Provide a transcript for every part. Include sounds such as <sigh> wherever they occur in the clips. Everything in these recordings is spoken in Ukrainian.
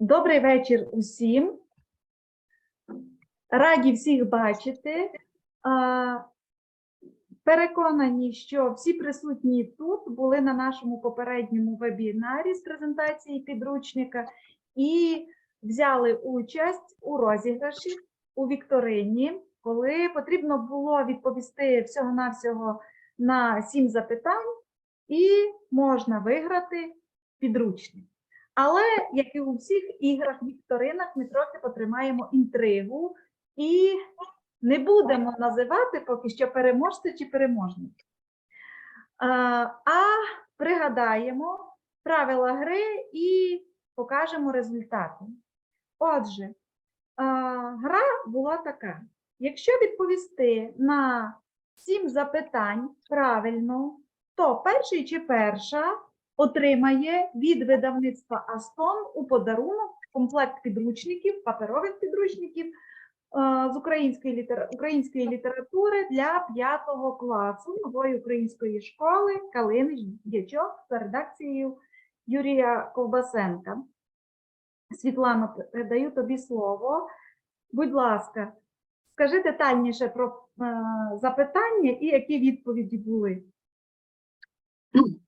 Добрий вечір усім. Раді всіх бачити. Переконані, що всі присутні тут були на нашому попередньому вебінарі з презентації підручника і взяли участь у розіграші у вікторині, коли потрібно було відповісти всього-навсього на сім запитань, і можна виграти підручник. Але, як і у всіх іграх, вікторинах, ми трохи потримаємо інтригу і не будемо називати поки що переможця чи переможницю. А, а пригадаємо правила гри і покажемо результати. Отже, гра була така: якщо відповісти на сім запитань правильно, то перший чи перша отримає від видавництва Астон у подарунок комплект підручників, паперових підручників е, з української, літера... української літератури для 5 класу нової української школи Калинич Дячок за редакцією Юрія Ковбасенка. Світлано, передаю тобі слово. Будь ласка, скажи детальніше про е, запитання і які відповіді були. <clears throat>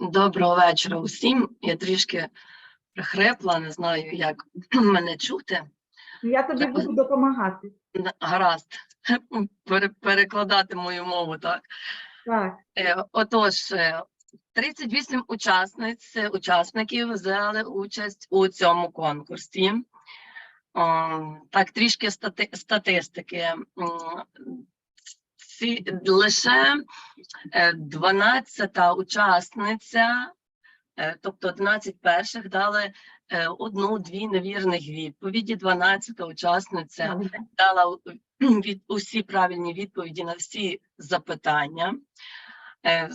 Доброго вечора усім. Я трішки прихрепла, не знаю, як <clears throat> мене чути. Я тобі буду допомагати. Гаразд, <laughs> перекладати мою мову, так. Так. Е, Отож, е, 38 учасниць, е, учасників взяли участь у цьому конкурсі. Так, трішки стати- статистики. Ці, лише е, 12 учасниця, е, тобто 11 перших дали е, одну-дві невірних відповіді. 12 учасниця дала <clears throat> від усі правильні відповіді на всі запитання. Е,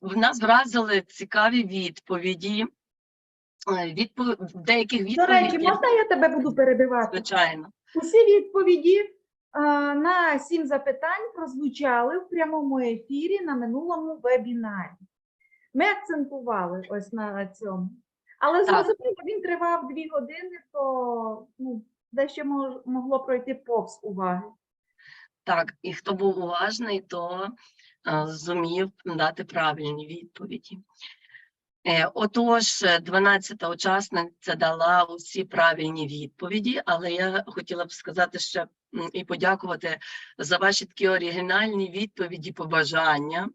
В нас вразили цікаві відповіді. Е, Відпов... Деяких До речі, можна я тебе буду перебивати? звичайно. Усі відповіді на сім запитань прозвучали в прямому ефірі на минулому вебінарі. Ми акцентували ось на цьому. Але зрозуміло, він тривав дві години, то ну, дещо могло пройти повз уваги. Так, і хто був уважний, то е, зумів дати правильні відповіді. Е, Отож, е, 12-та учасниця дала усі правильні відповіді, але я хотіла б сказати ще і подякувати за ваші такі оригінальні відповіді, побажання.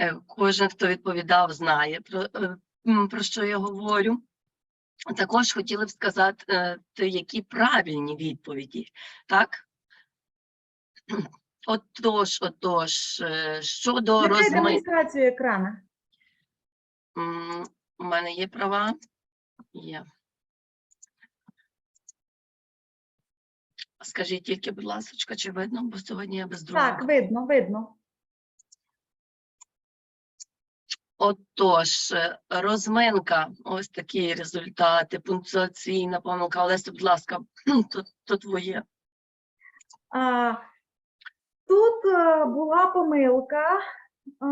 Е, Кожен, хто відповідав, знає про, е, про що я говорю. Також хотіла б сказати, е, які правильні відповіді, так? <clears throat> Отож, отож, щодо Нехай розми... демонстрацію екрана. У мене є права? Є. Скажіть тільки, будь ласка, чи видно, бо сьогодні я без другого. Так, видно, видно. Отож, е, розминка, ось такі результати, пунктуаційна помилка. Олеся, будь ласка, <clears throat> то, то твоє. А, тут е, була помилка. А,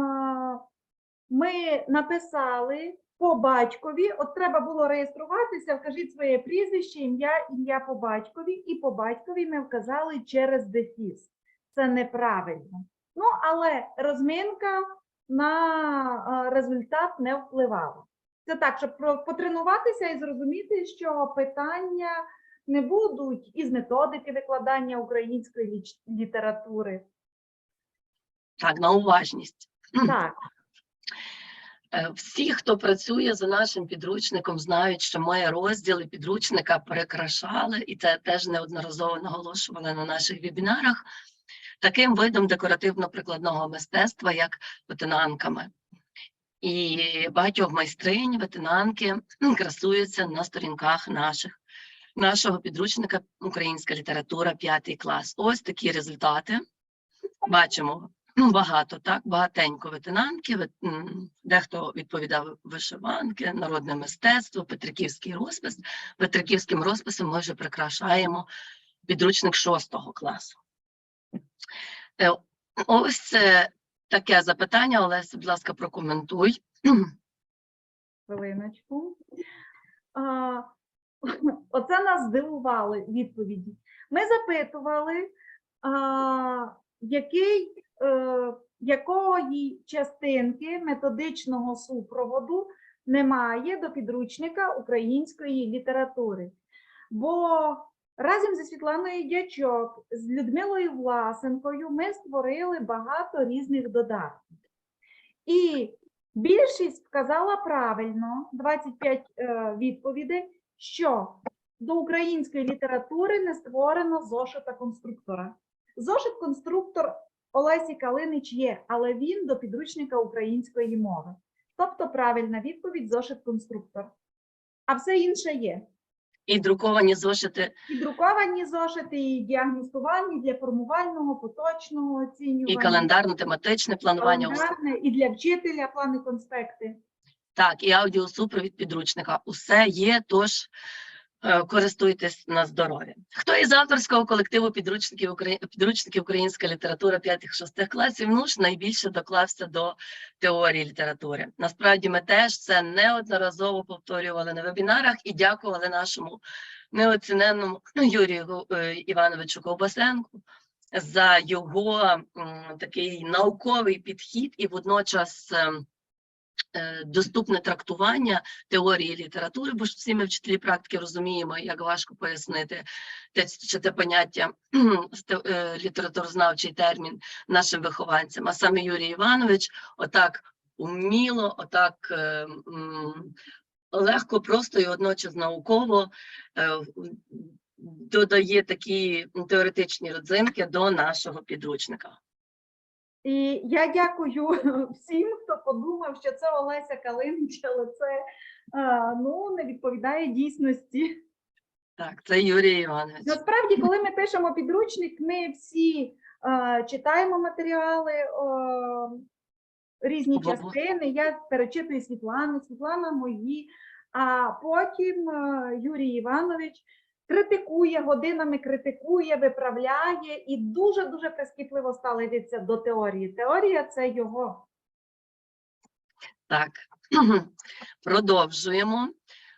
ми написали по батькові. От треба було реєструватися, вкажіть своє прізвище, ім'я, ім'я по батькові, і по батькові ми вказали через дефіс. Це неправильно. Ну, але розминка на е, результат не впливала. Це так, щоб потренуватися і зрозуміти, що питання не будуть із методики викладання української літератури. Так, на уважність. Так, Всі, хто працює за нашим підручником, знають, що ми розділи підручника перекрашали, і це теж неодноразово наголошували на наших вебінарах, таким видом декоративно-прикладного мистецтва, як ветенанками. І багатьох майстринь, ветенанки красуються на сторінках наших, нашого підручника Українська література 5 клас. Ось такі результати. Бачимо ну, багато, так, багатенько ветенанки, дехто відповідав вишиванки, народне мистецтво, Петриківський розпис. Петриківським розписом ми вже прикрашаємо підручник 6 класу. Е, Ось е, таке запитання, Олеся, будь ласка, прокоментуй. хвилиночку. Оце нас здивували відповіді. Ми запитували, а, який, якої частинки методичного супроводу немає до підручника української літератури. Бо разом зі Світланою Дячок, з Людмилою Власенкою ми створили багато різних додатків. І більшість вказала правильно, 25 е, відповідей, що до української літератури не створено зошита конструктора. Зошит конструктор Олесі Калинич є, але він до підручника української мови. Тобто правильна відповідь зошит конструктор. А все інше є. І друковані зошити, І друковані зошити, і діагностувальні для формувального, поточного оцінювання. і календарно-тематичне планування. календарне, і для вчителя плани конспекти. Так, і аудіосупровід підручника. Усе є, тож користуйтесь на здоров'я. Хто із авторського колективу підручників, підручників українська література 5-6 класів ну ж найбільше доклався до теорії літератури. Насправді ми теж це неодноразово повторювали на вебінарах і дякували нашому неоціненному Юрію е, Івановичу Ковбасенку за його такий науковий підхід і водночас. Е, доступне трактування теорії літератури, бо ж всі ми вчителі практики розуміємо, як важко пояснити те, чи це поняття <clears throat> е, літературознавчий термін нашим вихованцям. А саме Юрій Іванович отак уміло, отак е, легко, просто і одночас науково додає такі такі родзинки до нашого підручника. І я дякую <laughs> всім, хто подумав, що це Олеся Калинич, але це е, ну, не відповідає дійсності. Так, це Юрій Іванович. Насправді, коли ми пишемо підручник, ми всі е, читаємо матеріали, е, різні частини. Я перечитую Світлану, Світлана мої, а потім е, Юрій Іванович критикує, годинами критикує, виправляє і дуже-дуже прискіпливо ставиться до теорії. Теорія це його. Так, <clears throat> продовжуємо.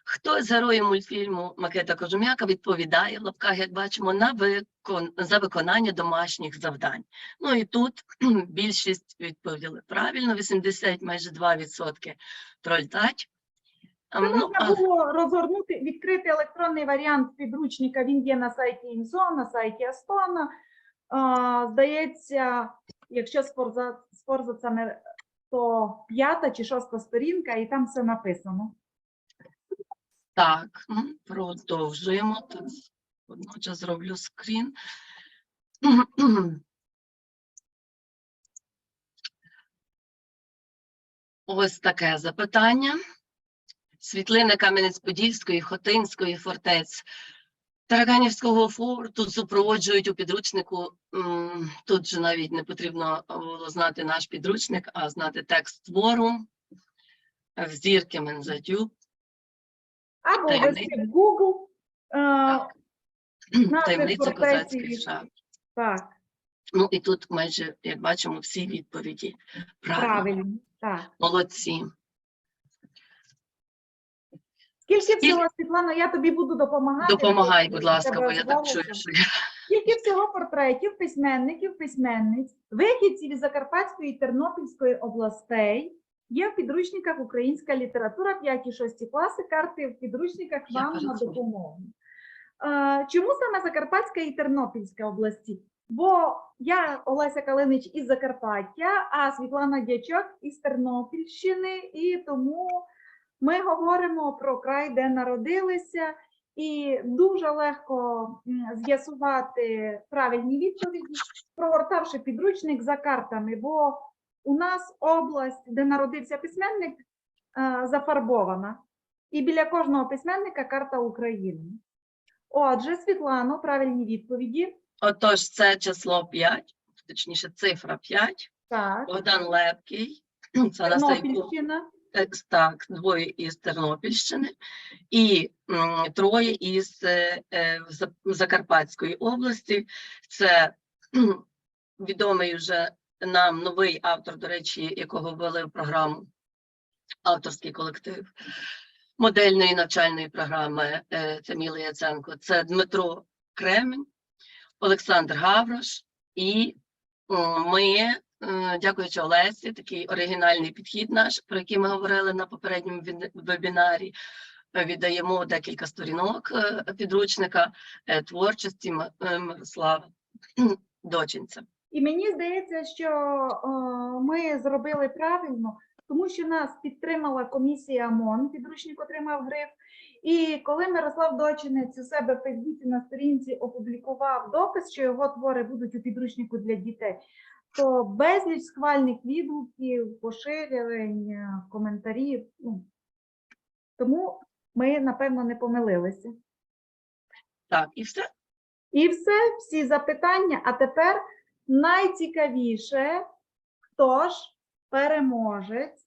Хто з героїв мультфільму Макета Кожум'яка відповідає в лапках, як бачимо, на викон... за виконання домашніх завдань? Ну і тут <clears throat> більшість відповіли правильно, 80, майже 2% трольтать. Це Ну, можна було розгорнути, відкрити електронний варіант підручника. Він є на сайті ІМЗО, на сайті Астона. Здається, якщо спорза, спорза це не то п'ята чи шоста сторінка, і там все написано. так, ну, продовжуємо. Тут водночас зроблю скрін. Ось таке запитання. Світлини Кам'янець-Подільської, Хотинської фортець, Тараганівського форту супроводжують у підручнику. Тут же навіть не потрібно було знати наш підручник, а знати текст твору. Взірки Мензатюк, Або в Google. А, <clears throat> Назви таємниця козацьких шахт. так, Ну і тут майже, як бачимо, всі відповіді правильно. правильно. Так. Молодці. Скільки всього, Світлана, я тобі буду допомагати. Допомагай, будь ласка, бо я так чую, що я Скільки всього портретів письменників, письменниць, вихідців із Закарпатської і Тернопільської областей є в підручниках Українська література 5-6 класи, карти в підручниках вам на допомогу. Е, Чому саме Закарпатська і Тернопільська області? Бо я Олеся Калинич із Закарпаття, а Світлана Дячок із Тернопільщини, і тому ми говоримо про край, де народилися, і дуже легко з'ясувати правильні відповіді, прогортавши підручник за картами. Бо у нас область, де народився письменник, е, зафарбована. І біля кожного письменника карта України. Отже, Світлано, правильні відповіді. Отож, це число 5, точніше, цифра 5. Так, Богдан Лепкий. <clears throat> Це Тернопільщина. Так, двоє із Тернопільщини і троє із е, е, За- Закарпатської області. Це відомий вже нам новий автор, до речі, якого ввели в програму авторський колектив модельної навчальної програми е, Таміли Яценко. Це Дмитро Кремінь, Олександр Гаврош і ми, дякуючи Олесі, такий оригінальний підхід наш, про який ми говорили на попередньому вебінарі. е, Віддаємо декілька сторінок е, підручника е, творчості е, Мирослава <clears throat> Дочинця. І мені здається, що ми зробили правильно, тому що нас підтримала комісія МОН, підручник отримав гриф. І коли Мирослав Дочинець у себе в Фейсбуці на сторінці опублікував допис, що його твори будуть у підручнику для дітей, то безліч схвальних відгуків, поширень, коментарів. Ну, тому ми, напевно, не помилилися. Так, і все. І все, всі запитання. А тепер найцікавіше, хто ж переможець?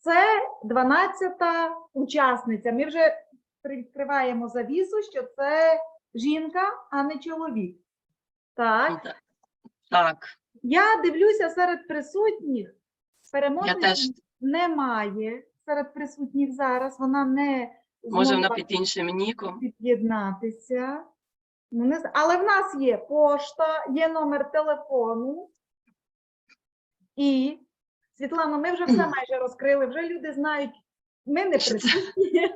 Це 12-та учасниця. Ми вже відкриваємо завісу, що це жінка, а не чоловік. Так, Так. Я дивлюся серед присутніх. я теж немає серед присутніх зараз. Вона не може вона під іншим ніком. під'єднатися. Ну, але в нас є пошта, є номер телефону. І, Світлано, ми вже все <clears throat> майже розкрили, вже люди знають, ми не присутні.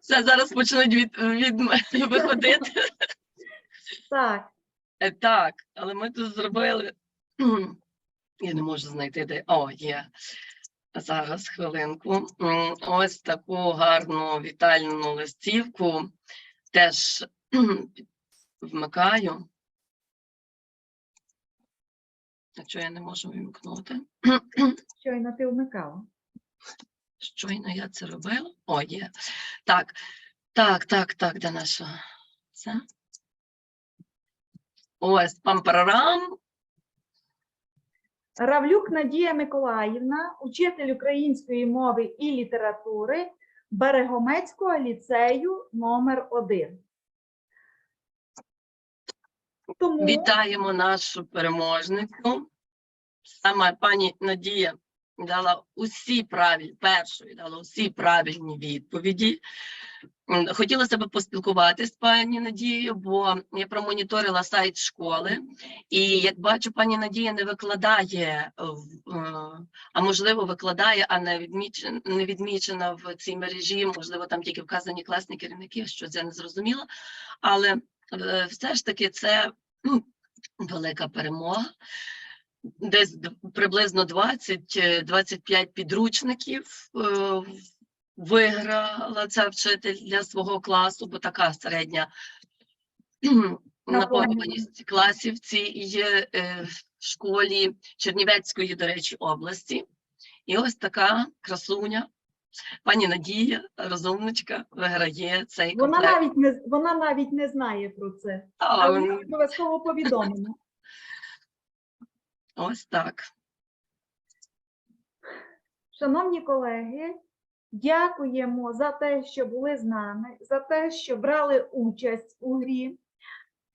Все зараз почнуть від, від <laughs> виходити. Так, Так, але ми тут зробили. <clears throat> Я не можу знайти де. О, є. Зараз хвилинку. Ось таку гарну вітальну листівку. Теж <clears throat> вмикаю. А чого я не можу вимкнути? <clears throat> щойно ти вмикала. Щойно я це робила. О, є. Так, так, так, так, де наша? Це. Ось пампарарам. Равлюк Надія Миколаївна, учитель української мови і літератури Берегомецького ліцею номер 1 Тому Вітаємо нашу переможницю. Саме пані Надія дала усі правильні, першою дала усі правильні відповіді. Хотілося б поспілкуватися з пані Надією, бо я промоніторила сайт школи, і як бачу, пані Надія не викладає, е, а можливо, викладає, а не відмічена, не відмічена в цій мережі. Можливо, там тільки вказані класні керівники, що це не зрозуміло. Але е, все ж таки це ну, велика перемога. Десь приблизно 20-25 підручників е, виграла ця вчитель для свого класу, бо така середня наповненість класів цій е, школі Чернівецької, до речі, області. І ось така красуня, пані Надія, розумничка, виграє цей вона навіть не вона навіть не знає про це. А, Але обов'язково повідомимо. Ось так. Шановні колеги, дякуємо за те, що були з нами, за те, що брали участь у грі.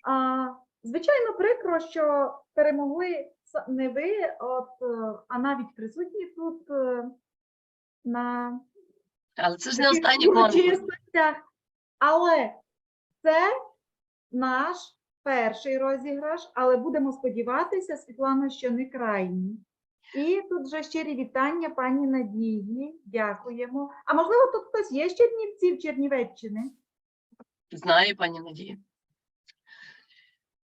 А, звичайно, прикро, що перемогли не ви, от, е, а навіть присутні тут е, на Але це ж не останній конкурс. Але це наш перший розіграш, але будемо сподіватися, Світлано, що не крайній. І тут вже щирі вітання пані Надії. Дякуємо. А можливо, тут хтось є з Чернівців Чернівеччини? Знаю, пані Надія.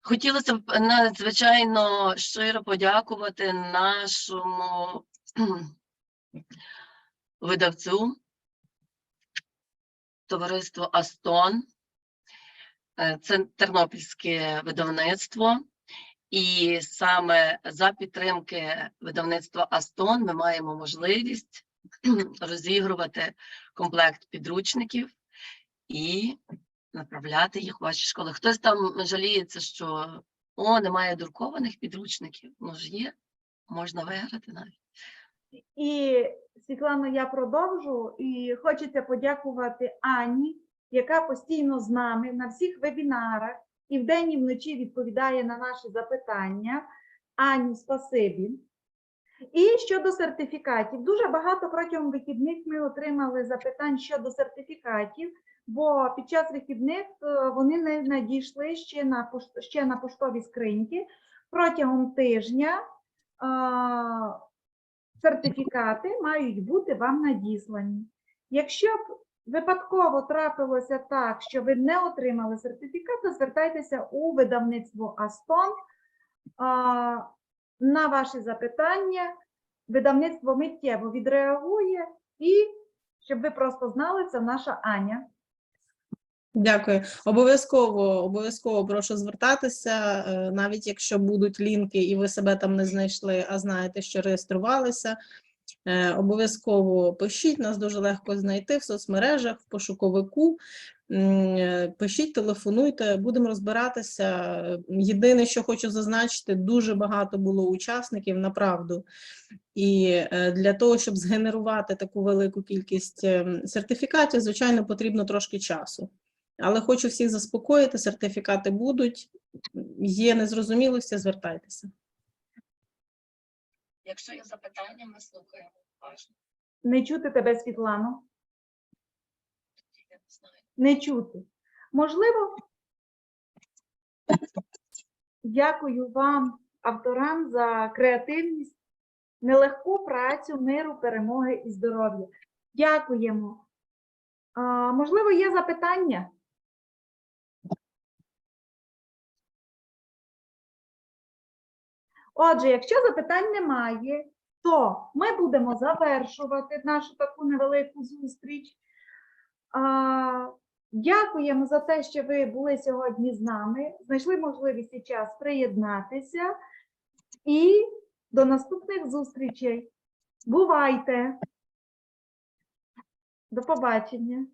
Хотілося б надзвичайно щиро подякувати нашому <clears throat> видавцю, товариству Астон. Е, Це тернопільське видавництво. І саме за підтримки видавництва Астон ми маємо можливість <clears throat> розігрувати комплект підручників і направляти їх в ваші школи. Хтось там жаліється, що о, немає друкованих підручників. Ну ж є, можна виграти навіть. І Світлано, я продовжу. І хочеться подякувати Ані, яка постійно з нами на всіх вебінарах і вдень, і вночі відповідає на наші запитання. Ані, спасибі. І щодо сертифікатів, дуже багато протягом вихідних ми отримали запитань щодо сертифікатів, бо під час вихідних е, вони не надійшли ще на ще на поштові скриньки. Протягом тижня а, сертифікати мають бути вам надіслані. Якщо б випадково трапилося так, що ви не отримали сертифікат, то звертайтеся у видавництво Астон на ваші запитання. Видавництво миттєво відреагує і, щоб ви просто знали, це наша Аня. Дякую. Обов'язково, обов'язково прошу звертатися, е, навіть якщо будуть лінки і ви себе там не знайшли, а знаєте, що реєструвалися. Е, Обов'язково пишіть, нас дуже легко знайти в соцмережах, в пошуковику. Е, Пишіть, телефонуйте, будемо розбиратися. Єдине, що хочу зазначити, дуже багато було учасників, направду. І е, для того, щоб згенерувати таку велику кількість ем, сертифікатів, звичайно, потрібно трошки часу. Але хочу всіх заспокоїти, сертифікати будуть. Є незрозумілості, звертайтеся. Якщо є запитання, ми слухаємо уважно. Не чути тебе, Світлано. Я не знаю. Не чути. Можливо, дякую вам, авторам, за креативність, нелегку працю, миру, перемоги і здоров'я. Дякуємо. А, можливо, є запитання? Отже, якщо запитань немає, то ми будемо завершувати нашу таку невелику зустріч. Дякуємо за те, що ви були сьогодні з нами, знайшли можливість і час приєднатися. І до наступних зустрічей. Бувайте! До побачення!